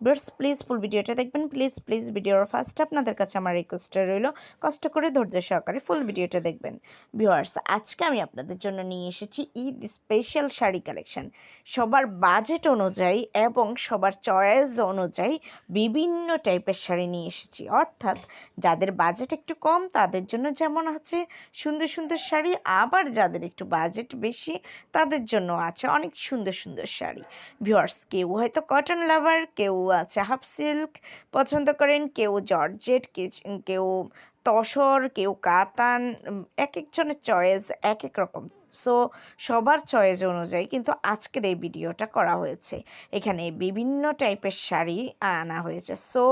Viewers please full ভিডিওটা দেখবেন। Please please ভিডিওর ফার্স্ট আপনাদের কাছে আমার রিকোয়েস্টটা রইল, কষ্ট করে ধৈর্য সহকারে ফুল ভিডিওটা দেখবেন। ভিউয়ার্স, আজকে আমি আপনাদের জন্য নিয়ে এসেছি ঈদ স্পেশাল শাড়ি কালেকশন সবার বাজেট অনুযায়ী এবং সবার চয়েস অনুযায়ী বিভিন্ন টাইপের শাড়ি নিয়ে এসেছি। অর্থাৎ যাদের বাজেট একটু কম, তাদের জন্য যেমন আছে সুন্দর সুন্দর শাড়ি, আবার যাদের একটু বাজেট বেশি, তাদের জন্য আছে অনেক সুন্দর সুন্দর শাড়ি। ভিউয়ার্স, কেউ হয়তো কটন লাভার কেউ আছে হাফ সিল্ক পছন্দ করেন কেউ জর্জেট কেউ তসর, কেউ কাতান এক একজনের চয়েস এক এক রকম। সো সবার চয়েস অনুযায়ী কিন্তু আজকের এই ভিডিওটা করা হয়েছে। এখানে বিভিন্ন টাইপের শাড়ি আনা হয়েছে। সো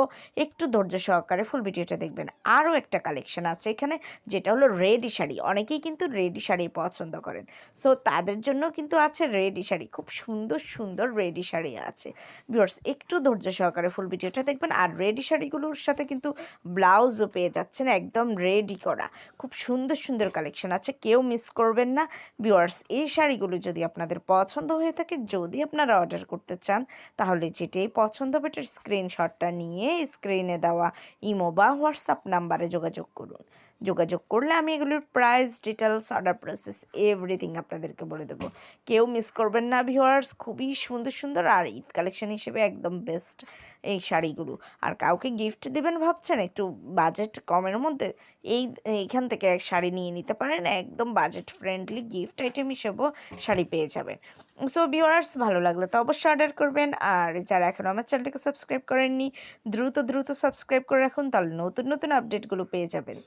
একটু ধৈর্য সহকারে ফুল ভিডিওটা দেখবেন। আরও একটা কালেকশন আছে এখানে, যেটা হলো রেডি শাড়ি। অনেকেই কিন্তু রেডি শাড়ি পছন্দ করেন। সো তাদের জন্য কিন্তু আছে রেডি শাড়ি। খুব সুন্দর সুন্দর রেডি শাড়ি আছে। ভিউয়ার্স একটু ধৈর্য সহকারে ফুল ভিডিওটা দেখবেন। আর রেডি শাড়িগুলোর সাথে কিন্তু ব্লাউজও পেয়ে যাচ্ছেন। একদম রেডি করা। খুব সুন্দর সুন্দর কালেকশন আছে, কেউ মিস করবেন না। ভিউয়ার্স এই শাড়িগুলো যদি আপনাদের পছন্দ হয়ে থাকে, যদি আপনারা অর্ডার করতে চান, তাহলে যেটাই পছন্দ হবে, এটার স্ক্রিনশটটা নিয়ে স্ক্রিনে দেওয়া ইমো বা হোয়াটসঅ্যাপ নাম্বারে যোগাযোগ করুন। যোগাযোগ করলে আমি এগুলোর price details order process everything আপনাদেরকে বলে দেবো। কেউ মিস করবেন না ভিওয়ার্স খুবই সুন্দর সুন্দর আর ঈদ কালেকশন হিসেবে একদম বেস্ট এই শাড়িগুলো। আর কাউকে গিফট দেবেন ভাবছেন, একটু বাজেট কমের মধ্যে এই, এইখান থেকে এক শাড়ি নিয়ে নিতে পারেন, একদম বাজেট ফ্রেন্ডলি গিফট আইটেম হিসেবেও শাড়ি পেয়ে যাবেন। সো ভিউয়ার্স ভালো লাগলে তো অবশ্যই অর্ডার করবেন। আর যারা এখনও আমার চ্যানেলটাকে সাবস্ক্রাইব করেননি, দ্রুত দ্রুত সাবস্ক্রাইব করে রাখুন, তাহলে নতুন নতুন আপডেটগুলো পেয়ে যাবেন।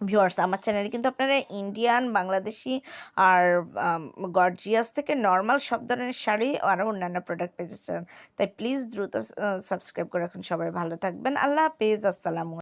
ভিউয়ার্স আমার চ্যানেলে কিন্তু আপনারা ইন্ডিয়ান বাংলাদেশি আর গর্জিয়াস থেকে নর্মাল সব ধরনের শাড়ি আর অন্যান্য প্রোডাক্ট পেয়ে যাচ্ছেন। তাই প্লিজ দ্রুত সাবস্ক্রাইব করে রাখুন। সবাই ভালো থাকবেন। আল্লাহ হাফেজ। আসসালামু